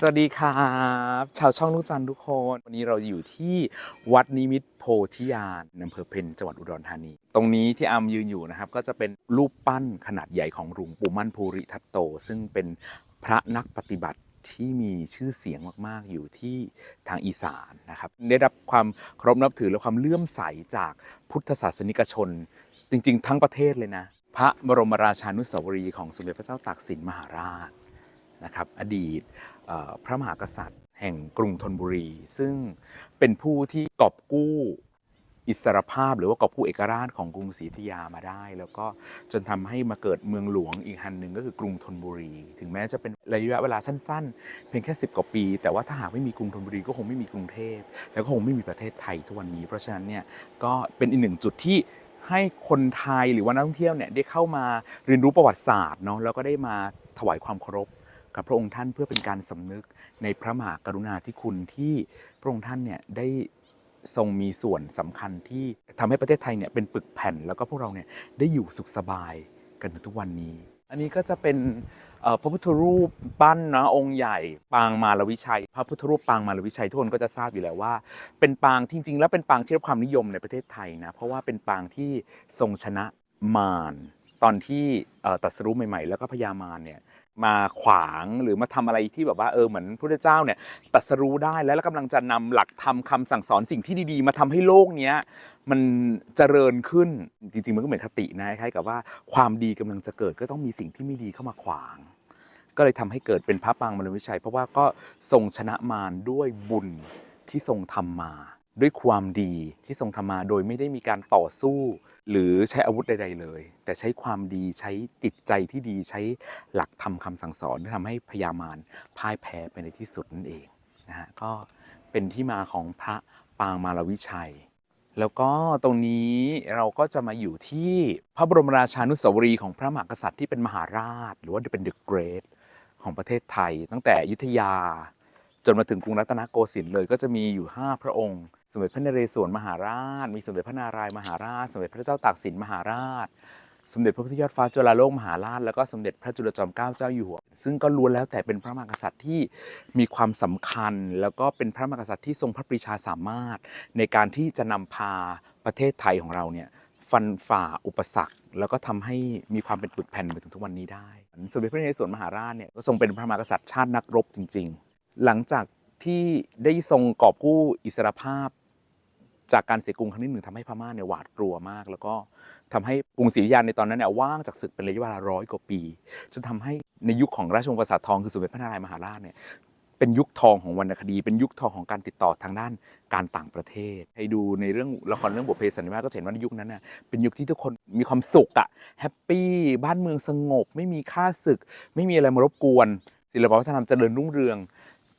สวัสดีครับ ชาวช่องนุกจันทุกคน วันนี้เราอยู่ที่วัดนิมิตโพธิญาณอำเภอเพนจังหวัดอุดรธานี ตรงนี้ที่อามยืนอยู่นะครับ ก็จะเป็นรูปปั้นขนาดใหญ่ของหลวงปู่มั่นภูริทัตโต ซึ่งเป็นพระนักปฏิบัติที่มีชื่อเสียงมาก ๆ อยู่ที่ทางอีสานนะครับได้รับความเคารพนับถือและความเลื่อมใสจากพุทธศาสนิกชน จริง ๆ ทั้งประเทศเลยนะ พระบรมราชานุสาวรีย์ของสมเด็จพระเจ้าตากสินมหาราชนะครับ อดีต พระมหากษัตริย์ แห่งกรุงธนบุรี ซึ่งเป็นผู้ที่กอบกู้อิสรภาพหรือว่ากอบกู้เอกราชของกรุงศรีอยุธยามาได้ แล้วก็จนทำให้มาเกิดเมืองหลวงอีกห่งหนึ่งก็คือกรุงธนบุรี ถึงแม้จะเป็นระยะเวลาสั้นๆ เพียงแค่ 10 กว่าปี แต่ว่าถ้าหากไม่มีกรุงธนบุรีก็คงไม่มีกรุงเทพแล้วก็คงไม่มีประเทศไทยทุกวันนี้ เพราะฉะนั้นเนี่ยก็เป็นอีกหนึ่งจุดที่ให้คนไทยหรือว่านักท่องเที่ยวเนี่ยได้เข้ามาเรียนรู้ประวัติศาสตร์เนาะแล้วก็ได้มาถวายความเคารพ กับพระองค์ท่านเพื่อเป็นการสำนึกในพระมหากรุณาธิคุณที่พระองค์ท่านเนี่ยได้ทรงมีส่วนสำคัญที่ทำให้ประเทศไทยเนี่ยเป็นปึกแผ่น แล้วก็พวกเราเนี่ยได้อยู่สุขสบายกันทุกวันนี้ อันนี้ก็จะเป็นพระพุทธรูปปั้นนะองค์ใหญ่ปางมารวิชัย พระพุทธรูปปางมารวิชัยทุกคนก็จะทราบอยู่แล้วว่า เป็นปางจริง ๆ แล้วเป็นปางที่ได้รับความนิยมในประเทศไทยนะเพราะว่าเป็นปางที่ทรงชนะมารตอนที่ตรัสรู้ใหม่ ๆ แล้วก็พญามารเนี่ย มาขวางหรือมาทำอะไรที่แบบว่าเออเหมือนพระเจ้าเนี่ยตรัสรู้ได้แล้วแล้วกำลังจะนำหลักธรรมคำสั่งสอนสิ่งที่ดีๆ มาทำให้โลกเนี้ยมันเจริญขึ้นจริงๆมันก็เหมือนคตินะคล้ายๆกับว่าความดีกำลังจะเกิดก็ต้องมีสิ่งที่ไม่ดีเข้ามาขวาง ก็เลยทำให้เกิดเป็นพระปางมรวิชัย เพราะว่าก็ทรงชนะมารด้วยบุญที่ทรงทำมา ด้วยความดีที่ทรงทำมาโดยไม่ได้มีการต่อสู้ หรือใช้อาวุธใด ๆ เลย แต่ใช้ความดีใช้จิตใจที่ดีใช้หลักธรรมคำสั่งสอนที่ทำให้พญามารพ่ายแพ้ไปในที่สุดนั่นเองนะฮะก็เป็นที่มาของพระปางมารวิชัย แล้วก็ตรงนี้เราก็จะมาอยู่ที่พระบรมราชานุสาวรีย์ของพระมหากษัตริย์ที่เป็นมหาราช หรือว่าเป็น The Great ของประเทศไทย ตั้งแต่ยุทธยา จนมาถึงกรุงรัตนโกสินทร์เลยก็จะมีอยู่ 5 พระองค์ สมเด็จพระนเรศวรมหาราช มีสมเด็จพระนารายมหาราช สมเด็จพระเจ้าตากสินมหาราช สมเด็จพระพุทธยอดฟ้าจุฬาโลกมหาราช แล้วก็สมเด็จพระจุลจอมเกล้าเจ้าอยู่หัว ซึ่งก็ล้วนแล้วแต่เป็นพระมหากษัตริย์ที่มีความสำคัญ แล้วก็เป็นพระมหากษัตริย์ที่ทรงพระปรีชาสามารถ ในการที่จะนำพาประเทศไทยของเราเนี่ยฟันฝ่าอุปสรรคแล้วก็ทำให้มีความเป็นปึกแผ่นมาถึงทุกวันนี้ได้ สมเด็จพระนเรศวรมหาราชเนี่ยก็ทรงเป็นพระมหากษัตริย์ชาตินักรบจริง ๆ หลังจาก ที่ได้ทรงกอบกู้อิสรภาพ จากการเสียกรุงครั้งที่หนึ่งทำให้พม่าเนี่ยหวาดกลัวมาก แล้วก็ทำให้กรุงศรีอยุธยาในตอนนั้นเนี่ยว่างจากศึกเป็นระยะเวลาร้อยกว่าปี จนทำให้ในยุคของราชวงศ์กษัตริย์ทองคือสมเด็จพระนารายณ์มหาราชเนี่ยเป็นยุคทองของวรรณคดี เป็นยุคทองของการติดต่อทางด้านการต่างประเทศให้ดูในเรื่องละครเรื่องบุพเพสันนิวาสก็เห็นว่าในยุคนั้นน่ะเป็นยุคที่ทุกคนมีความสุขอะแฮปปี้บ้านเมืองสงบ ไม่มีค่าศึก ไม่มีอะไรมารบกวน ศิลปวัฒนธรรมเจริญรุ่งเรือง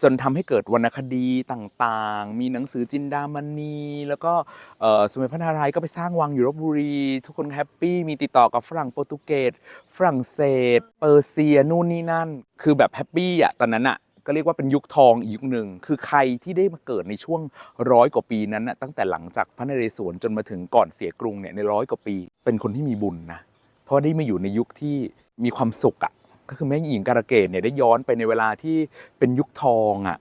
จนทำให้เกิดวรรณคดีต่างๆ มีหนังสือจินดามณี แล้วก็สมเด็จพระนารายณ์ก็ไปสร้างวังอยู่ลบบุรี ทุกคนแฮปปี้ มีติดต่อกับฝรั่งโปรตุเกส ฝรั่งเศส เปอร์เซีย นู่นนี่นั่น คือแบบแฮปปี้อะ ตอนนั้นอะก็เรียกว่าเป็นยุคทองอีกยุคหนึ่ง คือใครที่ได้มาเกิดในช่วงร้อยกว่าปีนั้นน่ะตั้งแต่หลังจากพระนเรศวรจนมาถึงก่อนเสียกรุงเนี่ยในร้อยกว่าปี เป็นคนที่มีบุญนะ เพราะได้มาอยู่ในยุคที่มีความสุขอะ ก็คือแม่หญิงการะเกดเนี่ยได้ย้อนไปในเวลาที่เป็นยุคทองอะ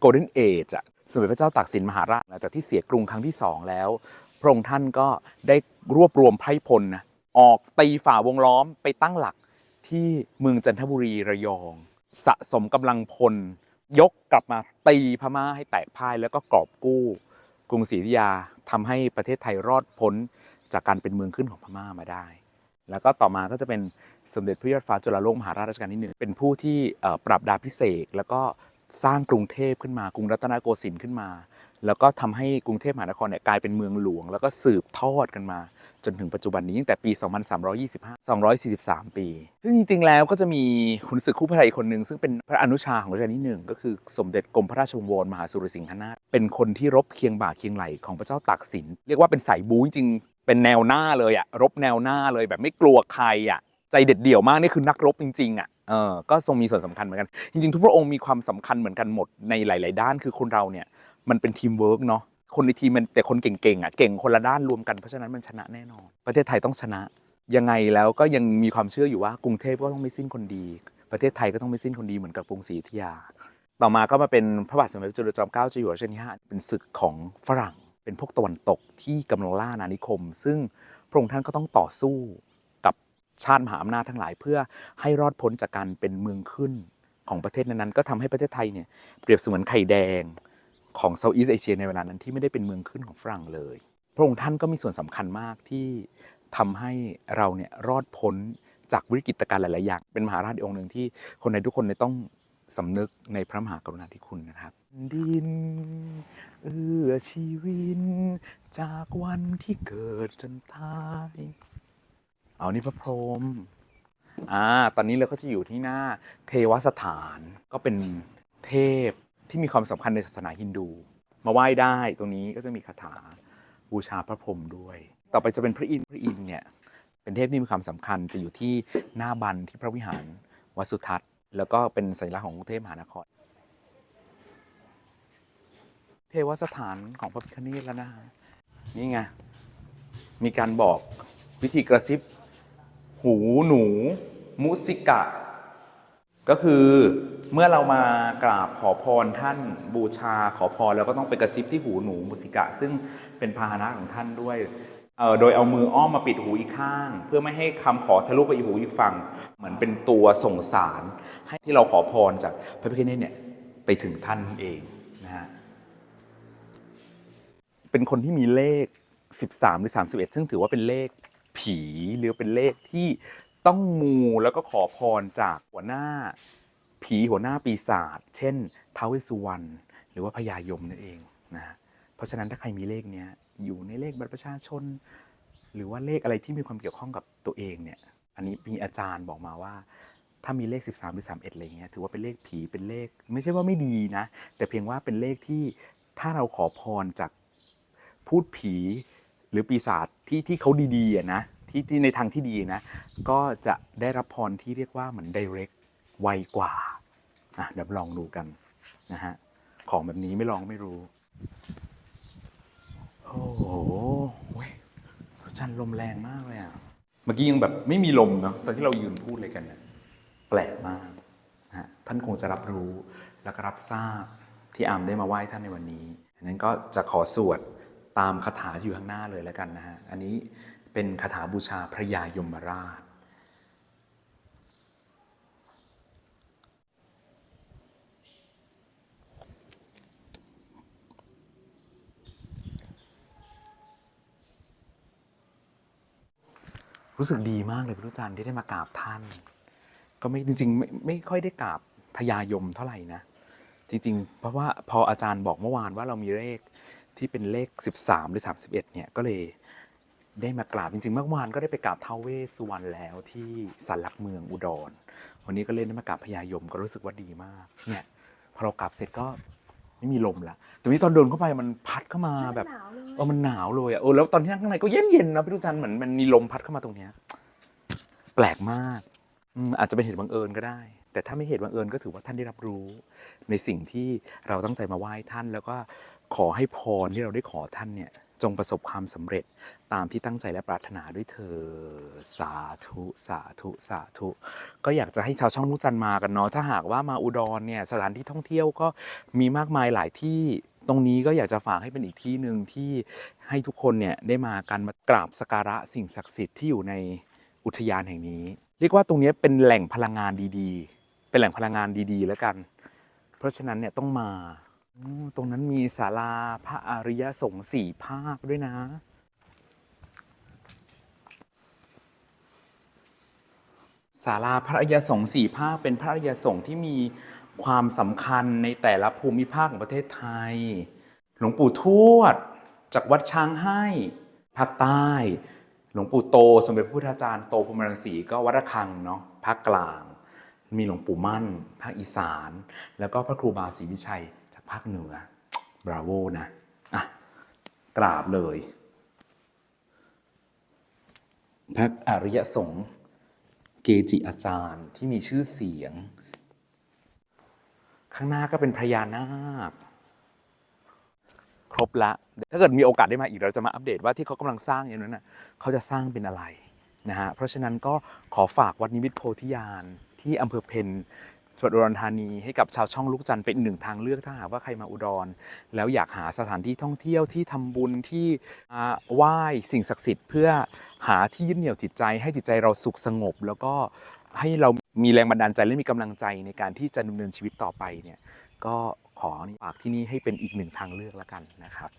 โกลเด้นเอจอะสมเด็จพระเจ้าตากสินมหาราชหลังจากที่เสียกรุงครั้งที่สองแล้ว พระองค์ท่านก็ได้รวบรวมไพร่พลนะออกตีฝ่าวงล้อมไปตั้งหลักที่เมืองจันทบุรีระยอง สะสมกำลังพล ยกกลับมาตีพม่าให้แตกพ่ายแล้วก็กอบกู้ กรุงศรีอยุธยาทำให้ประเทศไทยรอดพ้นจากการเป็นเมืองขึ้นของพม่ามาได้ แล้วก็ต่อมาก็จะเป็น สมเด็จพระยอดฟ้าจุฬาโลกมหาราชรัชกาลที่หนึ่งเป็นผู้ที่ปรับดาพิเศษแล้วก็สร้างกรุงเทพขึ้นมากรุงรัตนโกสินทร์ขึ้นมา แล้วก็ทำให้กรุงเทพมหานครเนี่ยกลายเป็นเมืองหลวง แล้วก็สืบทอดกันมา จนถึงปัจจุบันนี้ตั้งแต่ปี 2325 243 ปี ซึ่งจริงๆแล้วก็จะมีขุนศึกคู่พระไทยอีกคนหนึ่งซึ่งเป็นพระอนุชาของรัชกาลที่หนึ่งก็คือสมเด็จกรมพระราชวงศ์วรมหาสุรสิงหนาถเป็นคนที่รบเคียงบ่าเคียงไหลของพระเจ้าตากสิน เรียกว่าเป็นสายบู๊จริงเป็นแนวหน้าเลยอะรบแนวหน้าเลยแบบไม่กลัวใครอะ ใจเด็ดเดี่ยวมากนี่คือนักรบจริงๆอะเออก็ทรงมีส่วนสำคัญเหมือนกัน จริงๆ ทุกพระองค์มีความสำคัญเหมือนกันหมดในหลาย ๆ ด้านคือคนเราเนี่ยมันเป็นทีมเวิร์กเนาะคนในทีมมันแต่คนเก่งๆอะเก่งคนละด้านรวมกันเพราะฉะนั้นมันชนะแน่นอน ประเทศไทยต้องชนะ ยังไงแล้วก็ยังมีความเชื่ออยู่ว่ากรุงเทพก็ต้องไม่สิ้นคนดี ประเทศไทยก็ต้องไม่สิ้นคนดีเหมือนกับกรุงศรีอยุธยา ต่อมาก็มาเป็นพระบาทสมเด็จพระจุลจอมเกล้าเจ้าอยู่หัวรัชกาลที่ห้าเป็นศึกของฝรั่ง เป็นพวกตะวันตกที่กำลังล่าอาณานิคม ซึ่งพระองค์ท่านก็ต้องต่อสู้ ชาติมหาอำนาจทั้งหลาย เพื่อให้รอดพ้นจากการเป็นเมืองขึ้นของประเทศนั้นๆ ก็ทำให้ประเทศไทยเนี่ยเปรียบเสมือนไข่แดงของเซาท์อีสเอเชียในเวลานั้นที่ไม่ได้เป็นเมืองขึ้นของฝรั่งเลย พระองค์ท่านก็มีส่วนสำคัญมากที่ทำให้เราเนี่ยรอดพ้นจากวิกฤตการณ์หลาย ๆ อย่าง เป็นมหาราชองค์หนึ่งที่คนในทุกคนเนี่ยต้องสำนึกในพระมหากรุณาธิคุณนะครับ ดิน เอื้อชีวิน จากวันที่เกิดจนตาย เอานี่พระพรหมอ่าตอนนี้เราก็จะอยู่ที่หน้าเทวสถานก็เป็นเทพที่มีความสำคัญในศาสนาฮินดู มาไหว้ได้ตรงนี้ก็จะมีคาถาบูชาพระพรหมด้วย ต่อไปจะเป็นพระอินทร์พระอินทร์เนี่ยเป็นเทพที่มีความสำคัญจะอยู่ที่หน้าบันที่พระวิหารวัดสุทัศน์ แล้วก็เป็นสัญลักษณ์ของกรุงเทพมหานคร เทวสถานของพระพิฆเนศแล้วนะฮะนี่ไงมีการบอกวิธีกระซิบ หูหนู มุสิกะ ก็คือเมื่อเรามากราบขอพรท่านบูชาขอพรแล้วก็ต้องไปกระซิบที่หูหนูมุสิกะ ซึ่งเป็นพาหนะของท่านด้วยโดยเอามืออ้อมมาปิดหูอีกข้าง เพื่อไม่ให้คำขอทะลุไปอีกหูอีกฝั่งเหมือนเป็นตัวส่งสาร ให้ที่เราขอพรจากพระพิฆเนศเนี่ยไปถึงท่านเองนะฮะเป็นคนที่มีเลข 13 หรือ 31 ซึ่งถือว่าเป็นเลข ผีหรือเป็นเลขที่ต้องมูแล้วก็ขอพรจากหัวหน้า ผีหัวหน้าปีศาจเช่นท้าวเวสสุวรรณหรือว่าพญายมนั่นเองนะเพราะฉะนั้นถ้าใครมีเลขเนี้ยอยู่ในเลขบัตรประชาชน หรือว่าเลขอะไรที่มีความเกี่ยวข้องกับตัวเองเนี่ยอันนี้มีอาจารย์บอกมาว่า ถ้ามีเลข 13 หรือ 31 อะไรเงี้ยถือว่าเป็นเลขผีเป็นเลข ไม่ใช่ว่าไม่ดีนะ แต่เพียงว่าเป็นเลขที่ถ้าเราขอพรจากพูดผี หรือปีศาจที่ที่เขาดีๆอะนะที่ที่ในทางที่ดีนะ ก็จะได้รับพรที่เรียกว่าเหมือน direct ไวกว่าอะเดี๋ยวลองดูกันนะฮะของแบบนี้ไม่ลองไม่รู้ โอ้โหเฮ้ยจันลมแรงมากเลยอะเมื่อกี้ยังแบบไม่มีลมเนาะตอนที่เรายืนพูดเลยกันเนี่ยแปลกมากนะฮะท่านคงจะรับรู้และก็รับทราบที่อามได้มาไหว้ท่านในวันนี้ดังนั้นก็จะขอสวด ตามคาถาอยู่ข้างหน้าเลยแล้วกันนะฮะ อันนี้เป็นคาถาบูชาพระยายมราช รู้สึกดีมากเลยพระอาจารย์ที่ได้มากราบท่าน ก็ไม่จริงๆไม่ไม่ค่อยได้กราบพญายมเท่าไหร่นะ จริง ๆ เพราะว่าพออาจารย์บอกเมื่อวานว่าเรามีเลข ที่เป็นเลข 13 หรือ 31เนี่ยก็เลยได้มากราบจริงๆเมื่อวานก็ได้ไปกราบท้าวเวสสุวรรณแล้วที่สันหลักเมืองอุดร วันนี้ก็เล่นได้มากราบพญายมก็รู้สึกว่าดีมากเนี่ยพอเรากราบเสร็จก็ไม่มีลมละแต่นี้ตอนเดินเข้าไปมันพัดเข้ามาแบบหนาวเลยเออมันหนาวเลยอะเออแล้วตอนที่นั่งข้างในก็เย็นๆนะพี่ทุกจันเหมือนมันมีลมพัดเข้ามาตรงเนี้ยแปลกมากอืมอาจจะเป็นเหตุบังเอิญก็ได้ แต่ถ้าไม่เหตุบังเอิญก็ถือว่าท่านได้รับรู้ ในสิ่งที่เราตั้งใจมาไหว้ท่านแล้วก็ ขอให้พรที่เราได้ขอท่านเนี่ยจงประสบความสำเร็จตามที่ตั้งใจและปรารถนาด้วยเธอสาธุสาธุสาธุ ก็อยากจะให้ชาวช่องลูกจันมากันเนาะถ้าหากว่ามาอุดรเนี่ยสถานที่ท่องเที่ยวก็มีมากมายหลายที่ตรงนี้ก็อยากจะฝากให้เป็นอีกที่หนึ่งที่ให้ทุกคนเนี่ยได้มากันมากราบสักการะสิ่งศักดิ์สิทธิ์ที่อยู่ในอุทยานแห่งนี้ เรียกว่าตรงนี้เป็นแหล่งพลังงานดีๆ เป็นแหล่งพลังงานดีๆ แล้วกัน เพราะฉะนั้นเนี่ยต้องมา ตรงนั้นมีศาลาพระอริยสงฆ์สี่ภาคด้วยนะ ศาลาพระอริยสงฆ์สี่ภาคเป็นพระอริยสงฆ์ที่มีความสำคัญในแต่ละภูมิภาคของประเทศไทย หลวงปู่ทวด จากวัดช้างให้ภาคใต้ หลวงปู่โตสมเด็จพระพุทธาจารย์โตพรมรังสีก็วัดระฆังเนาะภาคกลาง มีหลวงปู่มั่นภาคอีสาน แล้วก็พระครูบาศรีวิชัย ภาคเหนือบราโวนะอะกราบเลยพระอริยสงฆ์เกจิอาจารย์ที่มีชื่อเสียง ข้างหน้าก็เป็นพญานาค ครบละ ถ้าเกิดมีโอกาสได้มาอีกเราจะมาอัปเดตว่าที่เขากำลังสร้างอย่างนั้นน่ะเขาจะสร้างเป็นอะไรนะฮะเพราะฉะนั้นก็ขอฝากวัดนิมิตโพธิญาณที่อำเภอเพน จังหวัดอุดรธานีให้กับชาวช่องลูกจันทร์เป็นหนึ่งทางเลือกถ้าหากว่าใครมาอุดร แล้วอยากหาสถานที่ท่องเที่ยวที่ทำบุญที่อ่าไหว้สิ่งศักดิ์สิทธิ์เพื่อหาที่ยึดเหนี่ยวจิตใจ ให้จิตใจเราสุขสงบ แล้วก็ให้เรามีแรงบันดาลใจและมีกำลังใจในการที่จะดำเนินชีวิตต่อไปเนี่ยก็ขอฝากที่นี่ให้เป็นอีกหนึ่งทางเลือกแล้วกันนะครับ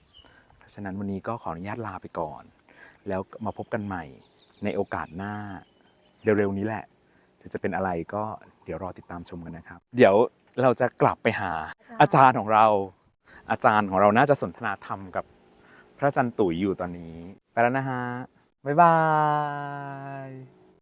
เพราะฉะนั้นวันนี้ก็ขออนุญาตลาไปก่อน แล้วมาพบกันใหม่ในโอกาสหน้าเร็วๆนี้แหละ จะจะเป็นอะไรก็เดี๋ยวรอติดตามชมกันนะครับ เดี๋ยวเราจะกลับไปหาอาจารย์ของเรา อาจารย์ของเราน่าจะสนทนาธรรมกับพระอาจารย์ตุ๋ยอยู่ตอนนี้ ไปแล้วนะฮะบ๊ายบาย